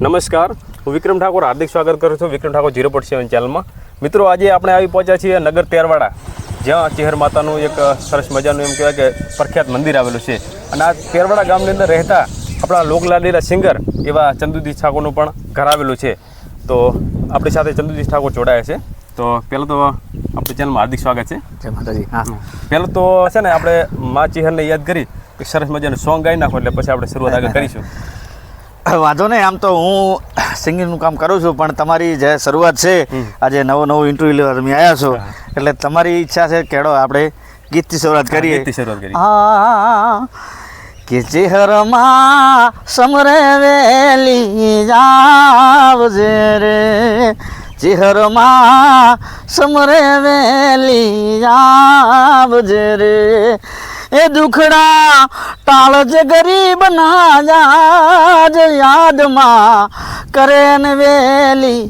નમસ્કાર હું વિક્રમ ઠાકોર હાર્દિક સ્વાગત કરું છું Vikram Thakor zero point seven ચેનલમાં. મિત્રો આજે આપણે આવી પહોંચ્યા છીએ નગર તેરવાડા જ્યાં ચેહર માતાનું એક સરસ મજાનું એમ કહેવાય કે પ્રખ્યાત મંદિર આવેલું છે. અને આ તેરવાડા ગામની અંદર રહેતા આપણા લોકલાડીલા સિંગર એવા ચંદુજી ઠાકોરનું પણ ઘર આવેલું છે. તો આપણી સાથે ચંદુજી ઠાકોર જોડાયા છે. તો પહેલાં તો આપણી ચેનલમાં હાર્દિક સ્વાગત છે. જય માતાજી હા. પહેલાં તો છે ને આપણે મા ચેહરને યાદ કરી સરસ મજાનું સોંગ ગાઈ નાખો એટલે પછી આપણે શરૂઆત આગળ કરીશું. વાંધો નહીં. આમ તો હું સિંગિંગનું કામ કરું છું પણ તમારી જે શરૂઆત છે આજે નવો નવો ઇન્ટરવ્યુ લેવા તમે આવ્યા છો. એટલે તમારી ઈચ્છા છે કેડો આપણે ગીતથી શરૂઆત કરીએ. શરૂઆત કરીએ. હા કે ચેહરમાં સમરે વેલી જાવજે રે. ચેહરમાં સમરે વેલી જાવજે રે. એ દુખડા ટાળજ ગરીબ ના જાજ યાદમાં કરે ને વેલી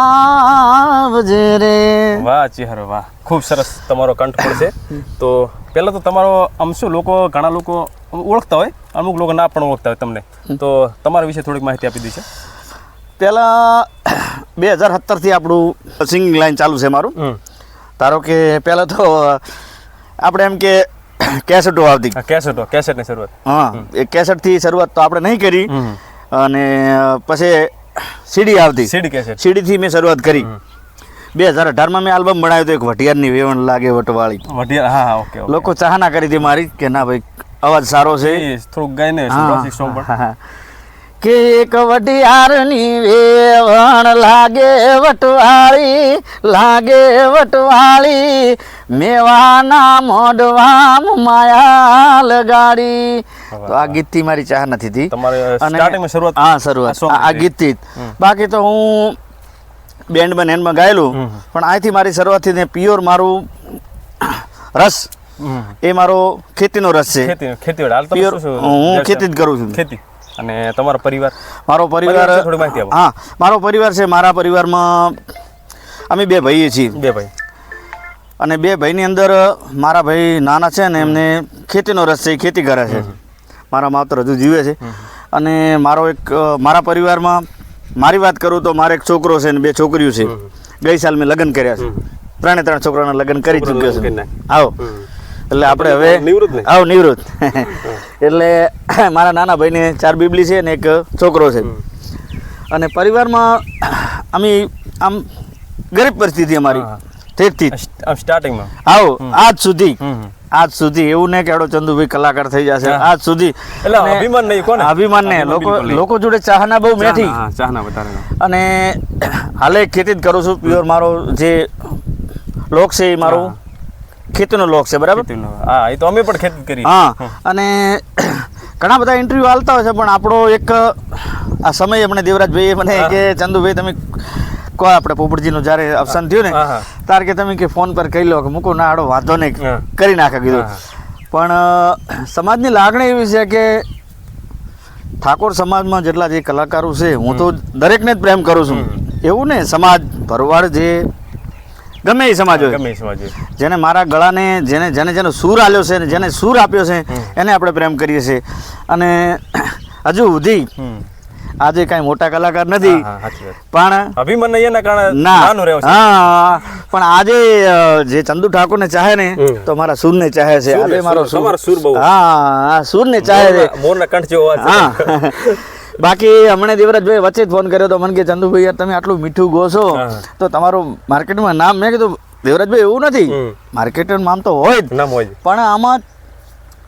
આવજે રે. વાહ ચિહર વાહ. ખૂબ સરસ તમારો કંઠ છે. તો પહેલાં તો તમારો આમ શું લોકો ઘણા લોકો ઓળખતા હોય અમુક લોકો ના પણ ઓળખતા હોય તમને. તો તમારા વિશે થોડીક માહિતી આપી દીધી પહેલાં બે હજાર સત્તરથી આપણું સિંગિંગ લાઈન ચાલુ છે મારું. ધારો કે પહેલાં તો આપણે એમ કે કેસેટો આવતી. કેસેટો કેસેટની શરૂઆત. હા એ કેસેટથી શરૂઆત તો આપણે નહીં કરી. અને પછી સીડી આવતી. સીડી કેસેટ સીડીથી મેં શરૂઆત કરી. બે હજાર અઢારમાં મેં આલ્બમ બનાવ્યો હતો એક વટિયારની વેવણ લાગે વટવાળી. વઢિયાર હા હા ઓકે લોકો ચાહના કરી હતી મારી કે ના ભાઈ અવાજ સારો છે. થોડુંક ગાઈને હા. કે એક વઢિયારની વેવણ લાગે વટવાળી લાગે વટવાળી મેવાના મોઢવામ માયા લગાડી. તો આ ગીતથી મારી ચાહ નથી હતી અને- શરૂઆત હા શરૂઆત. આ. ગીતથી બાકી તો હું બેન્ડમાં ને એન્ડમાં ગાયેલું પણ અહીંથી મારી શરૂઆતથી ને પ્યોર મારું રસ. એ મારો ખેતીનો રસ છે. ખેતી હું ખેતી જ કરું છું. ખેતી. અને તમારો પરિવાર? મારો પરિવાર થોડી માહિતી આપો. હા મારો પરિવાર છે મારા પરિવારમાં અમે બે ભાઈએ છીએ. બે ભાઈ. અને બે ભાઈની અંદર મારા ભાઈ નાના છે ને એમને ખેતીનો રસ છે ખેતી કરે છે. મારા માવતર હજુ જીવે છે. અને મારો એક મારા પરિવારમાં મારી વાત કરું તો મારે એક છોકરો છે ને બે છોકરીઓ છે. ગઈ સાલ મેં લગ્ન કર્યા છે. ત્રણે ત્રણ છોકરાના લગ્ન કરી ચૂક્યો છે. આવો એટલે આપણે હવે નિવૃત્ત આવ નિવૃત્ત. એટલે મારા નાના ભાઈને ચાર બીબલી છે ને એક છોકરો છે. અને પરિવારમાં અમે આમ ગરીબ પરિસ્થિતિ અમારી. તેથી સ્ટાર્ટિંગમાં આવો આજ સુધી. આજ સુધી. એવું ને કેડો ચંદુભાઈ કલાકાર થઈ જશે. આજ સુધી. એટલે અભિમાન નહીં કોને? અભિમાન ને લોકો. લોકો જોડે ચાહના બહુ મેઠી ચાહના, વધારે અને હાલે ખેતી જ કરું છું. પ્યોર મારો જે લોક છે એ મારો. ખેતીનો લોક છે બરાબર? હા એ તો અમે પણ ખેતી કરી. હા અને ઘણા બધા ઇન્ટરવ્યૂ આવતા હોય છે પણ આપણો એક આ સમય આપણે દેવરાજભાઈએ મને કે ચંદુભાઈ તમે કહો આપણે પોપટજીનું જ્યારે અવસાન થયું ને. તાર કે તમે કે ફોન પર કહી લો કે મૂકો ના આડો વાંધો નહીં કરી નાખે કીધું. પણ સમાજની લાગણી એવી છે કે ઠાકોર સમાજમાં જેટલા જે કલાકારો છે હું તો દરેકને જ પ્રેમ કરું છું. એવું ને સમાજ ભરવાડ જે ગમે એ સમાજ હોય. ગમે સમાજ હોય. જેને મારા ગળાને જેને જેને જેનો સૂર આલ્યો છે ને જેને સૂર આપ્યો છે એને આપણે પ્રેમ કરીએ છીએ. અને હજુ સુધી આજે કાંઈ મોટા કલાકાર નથી. પણ અભિમન નહીં કારણે ના. નાનું છે. હા પણ આજે જે ચંદુ ઠાકોરને ચાહે ને તો મારા સૂરને ચાહે છે. આજે મારો સૂર, બહુ. હા સૂરને ચાહે છે. મોરના- કંઠ જેવો. હા. બાકી હમણે દેવરાજભાઈ વચ્ચે જ ફોન કર્યો તો મને કે ચંદુભાઈ યાર તમે આટલું મીઠું ગો છો. તો તમારું માર્કેટમાં નામ મેં કીધું દેવરાજભાઈ એવું નથી. માર્કેટનું નામ તો હોય જ. નામ હોય પણ આમાં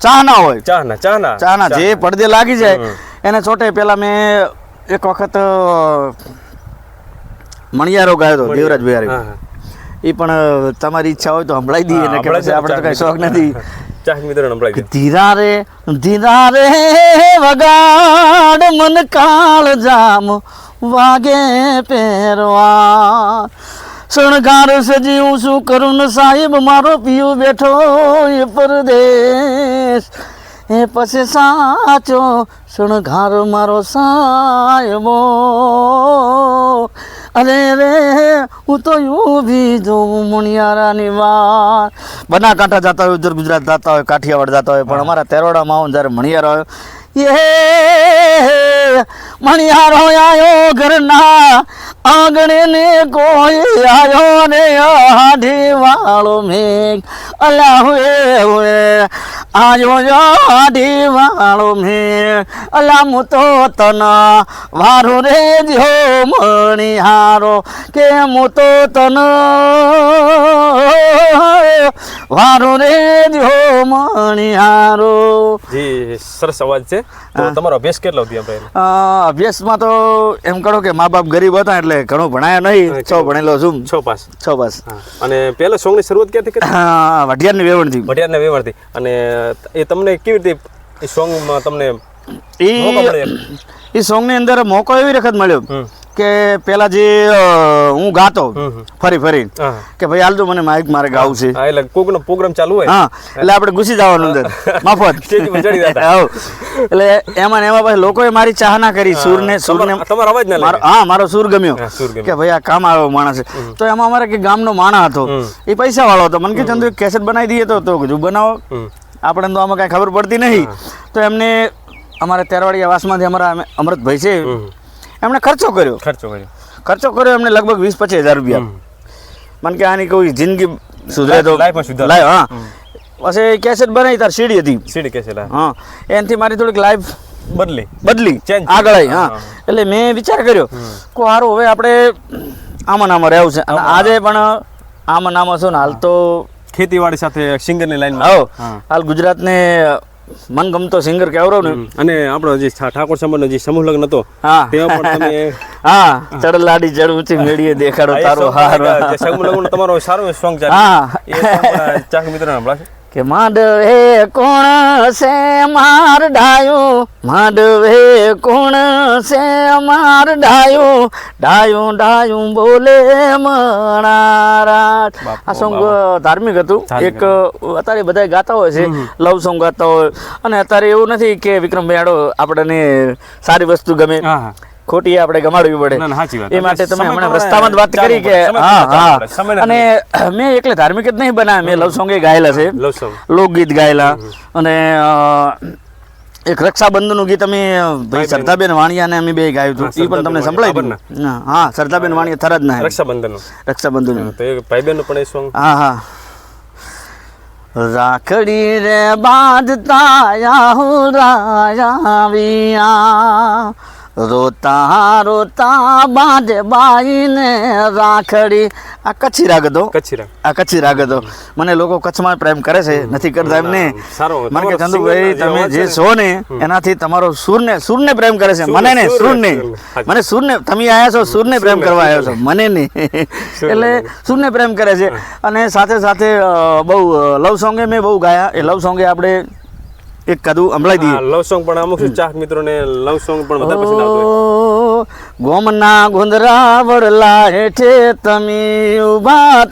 ચા ના હોય. ચાહના ચાહના. ચાના જે પડદે લાગી જાય. એને છોટે પેલા મેં એક વખત મણિયારો ગાયો હતો દેવરાજભાઈ હારે. એ પણ તમારી ઈચ્છા હોય તો સંભળાઈ દઈએ. ને કે પછી આપણે તો કઈ શોખ નથી. ચાહક મિત્રોને સંભળાવી ધીરા રે ધીરા રે વગાડ મન કાળ જામ વાગે પહેરવા. શણગાર સજીવું શું કરું ને સાહેબ મારો પિયો બેઠો એ પરદેશ. એ પછી સાચો શણગાર મારો સાહેબો. અરે રે હું તો ઊભી જોઉં મુનિયારાની વાત બનાકાંઠા જતા હોય ઉત્તર ગુજરાત જતા હોય કાઠિયાવાડ જતા હોય પણ અમારા તેરોડામાં આવું જ્યારે મણિયારા હોય એ મણિયારો આયો ઘરના આંગણે ને કોઈ આવ્યો ને આઢી વાળો મેઘ અલા હુએ હુએ. આયો આઢી વાળો મે અલા મુ તો તન વારો રે જો મણિયારો કે મુ તો તન વારો રે જો મણિયારો જી સરસ અવાજ છે. તો તમારો અભ્યાસ કેટલો થયો ભાઈ અભ્યાસમાં તો એમ કરો કે મા બાપ ગરીબ હતા એટલે ઘણો ભણાયા નહીં. છ ભણેલો છું. છ પાસ. છ પાસ. અને પહેલા સોંગની શરૂઆત ક્યાંથી કરી? વઢિયારની વેવણથી. વઢિયારની વેવણથી. અને એ તમને કેવી રીતે એ સોંગમાં તમને એ એ સોંગની અંદર મોકો એવી વખત મળ્યો કે પેલા જે હું ગાતો. ફરી ફરી કે ભાઈ હાલ મને માઇક મારે ગાવું છે. એટલે એટલે કોકનો પ્રોગ્રામ ચાલુ હોય. હા એટલે આપણે ઘૂસી જવાનું અંદર. મફત. એટલે એમાં એમાં પછી લોકોએ મારી ચાહના કરી સૂરને સૂરને ને તમારો અવાજ ના હા મારો સૂર ગમ્યો. સૂર. કે ભાઈ આ કામ આવ્યો માણસ. છે તો એમાં અમારે કે ગામનો માણા હતો. એ પૈસા વાળો હતો. મને કે ચંદુ કેસેટ બનાવી દઈએ તો? તો કીધું બનાવો. હમ. આપણે તો આમાં કાંઈ ખબર પડતી નહીં. તો એમને અમારા તેરવાડી આવાસમાંથી અમારા અમે- અમૃતભાઈ છે એમણે ખર્ચો કર્યો. ખર્ચો કર્યો. ખર્ચો કર્યો એમને લગભગ વીસ પચીસ હજાર રૂપિયા. મને કે આની કોઈ જિંદગી સુધરે તો સુધારો. હા. પછી કેસેટ બનાવી તાર સીડી હતી. સીડી કેસેટ હા. એનાથી મારી થોડીક લાઈફ બદલી. બદલી. ચેન્જ આગળ આવી હા. હા. એટલે મેં વિચાર કર્યો કે સારું હવે આપણે આમાં નામાં રહેવું છે. આજે પણ આમાં નામાં છો ને હાલ તો ખેતીવાડી સાથે સિંગરની લાઈનમાં હા. હાલ ગુજરાતને મનગમતો સિંગર કેવરો ને? અને આપણો જે ઠાકોર સમાજનો જે સમૂહ લગ્ન હતો તેમાં પણ તમે હા ચડ લાડી ચડ ઊંચી મેળીએ દેખાડો તારો હાર. સમૂહ લગ્ન તમારો સારો સોંગ ચાલે હા. એ ચાક મિત્રોને સંભળાશે કે માંડવે કોણ છે માર ડાયું? માંડવે કોણ છે માર ડાયું? ડાયું ડાયું બોલે મણારા આ સોંગ ધાર્મિક હતું. એક અત્યારે બધા ગાતા હોય છે. લવ સોંગ ગાતા હોય. અને અત્યારે એવું નથી કે વિક્રમભાઈ આડો આપણને સારી વસ્તુ ગમે. ખોટી આપણે ગમાડવી પડે. એ માટે તમે હમણાં રસ્તામાં જ વાત કરી કે હા હા. અને મેં એકલે ધાર્મિક જ નહીં બનાવ્યા. મેં લવ સોંગે ગાયેલા છે. લોકગીત ગાયેલા. અને એક રક્ષાબંધનનું ગીત અમે ભાઈ સરદાબેન વાણિયાને અમે બે ગાયું હતું. એ પણ તમને સંભળાય વાણિયા, હા સરદાબેન વાણિયા થરાદ ના રક્ષાબંધન રક્ષાબંધન ભાઈ એ પણ એ સોંગ હા હા. રાખડી રે બાંધતા રાયા રોતા રોતા બાંધે બાઈને રાખડી. આ કચ્છી રાગ હતો કચ્છી રાગ આ કચ્છી રાગ હતો મને લોકો કચ્છમાં પ્રેમ કરે છે નથી કરતા એમને સારો. મને કે ચંદુભાઈ તમે જે છે ને, ને એનાથી તમારો સૂરને સૂરને પ્રેમ કરે છે. મને ને સુર સૂરને. મને મને સૂરને તમે આયા છો સૂરને પ્રેમ કરવા આવ્યો છો. મને નહીં. એટલે સૂરને પ્રેમ કરે છે. અને સાથે સાથે બહુ લવ સોંગે મેં બહુ ગાયા. એ લવ સોંગે આપણે એક કાદું સંભળાઈ દઈએ લવ સોંગ પણ અમુક ચાહક મિત્રોને લવ સોંગ પણ વધારે પસંદ આવતું ગોમના ગુંદરા વડલા હેઠે તમે ઊભા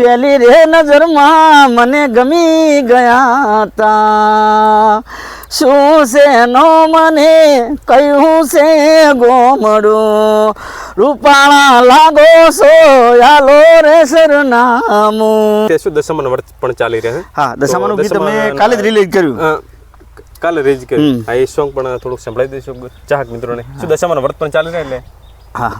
પેલી રે નજરમાં મને ગમી ગયા તા શું છે નો મને? કયું છે ગોમડું? રૂપાળા લાગો છો? યાલો રે સરનામું. તે શું દશમન વર્ત પણ ચાલી રહે હા? દશામાનું ગીત અમે કાલે જ રિલીઝ કર્યું. કાલે રીજ કર્યું. હા એ સોંગ પણ થોડુંક સંભળાવી દઈશું. ચાહક મિત્રોને. શું દશામાનો વર્ત પણ ચાલી રહે એટલે? હા.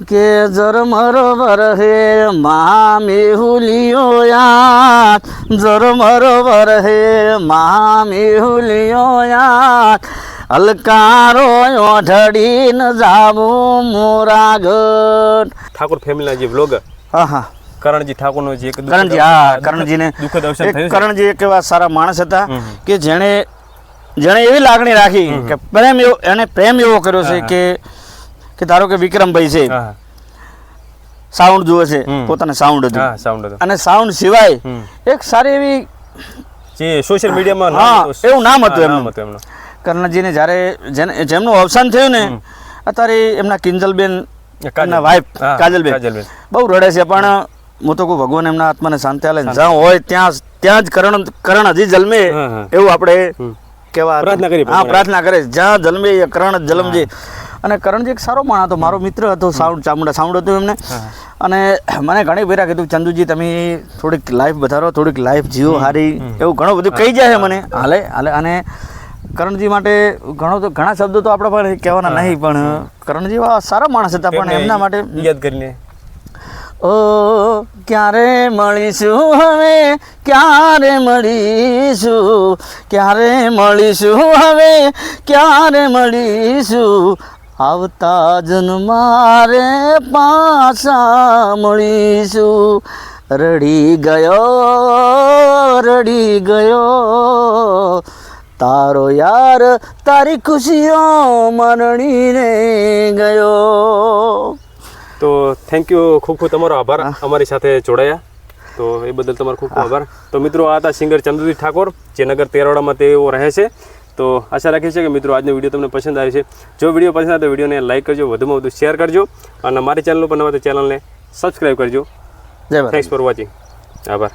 કે જરમર વરહે મહા મેહુલિયો યાદ. જરમર વરહે મહા મેહુલિયો યાદ. અલકારો ઓઢડીન જાવું મોરાગઢ ઠાકોર ફેમિલીના જે બ્લોગર હા હા. કરણજી ઠાકોરનો જે એક કરણજી હા કરણજીને દુઃખદ અવસાન થયું કરણજી એક એવા સારા માણસ હતા કે જેણે જેણે એવી લાગણી રાખી કે પ્રેમ એવો એને પ્રેમ એવો કર્યો છે કે કે ધારો કે વિક્રમભાઈ છે સાઉન્ડ જુએ છે પોતાને સાઉન્ડ હતું સાઉન્ડ હતું અને સાઉન્ડ સિવાય એક સારી એવી જે સોશિયલ મીડિયામાં હા, એવું નામ હતું એમનું. હતું એમનું. કર્ણજીને જ્યારે જેમનું અવસાન થયું ને અત્યારે એમના કિંજલબેન કાજલ. એમના વાઇફ કાજલબેન. બહુ રડે છે પણ હું તો કહું ભગવાન એમના આત્માને શાંતિ આલે જ્યાં હોય ત્યાં ત્યાં જ કરણ કરણ હજી જન્મે. એવું આપણે. કેવા પ્રાર્થના કરી હા પ્રાર્થના કરે જ્યાં જન્મે એ કરણ જ જન્મજે. અને કરણજી એક સારો માણ હતો મારો મિત્ર હતો સાઉન્ડ ચામુંડા સાઉન્ડ હતું એમને. અને મને ઘણી ભેરા કીધું ચંદુજી તમે થોડીક લાઈફ વધારો થોડીક લાઈફ જીવો હારી. એવું ઘણું બધું કહી જાય મને. હાલે હાલે. અને કરણજી માટે ઘણો તો ઘણા શબ્દો તો આપણે પણ કહેવાના નહીં પણ કરણજી સારા માણસ હતા પણ એમના માટે યાદ કરીને. ઓ ક્યારે મળીશું હવે? ક્યારે મળીશું? ક્યારે મળીશું હવે? ક્યારે મળીશું? આવતા જન્મારે પાછા મળીશું. રડી ગયો રડી ગયો. તારો યાર તારી ખુશીઓ મરણીને ગયો. તો થેન્ક યુ ખૂબ ખૂબ તમારો આભાર અમારી સાથે જોડાયા. તો એ બદલ તમારો ખૂબ ખૂબ આભાર. તો મિત્રો આ હતા સિંગર ચંદ્રજીત ઠાકોર જે નગર તેરવાડામાં તેઓ રહે છે. તો આશા રાખીએ છીએ કે મિત્રો આજનો વીડિયો તમને પસંદ આવે છે. જો વીડિયો પસંદ આવે તો વિડીયોને લાઈક કરજો વધુમાં વધુ શેર કરજો અને મારી ચેનલ પર નવા તો ચેનલને સબસ્ક્રાઈબ કરજો. જય થેન્ક્સ ફોર વોચિંગ આભાર.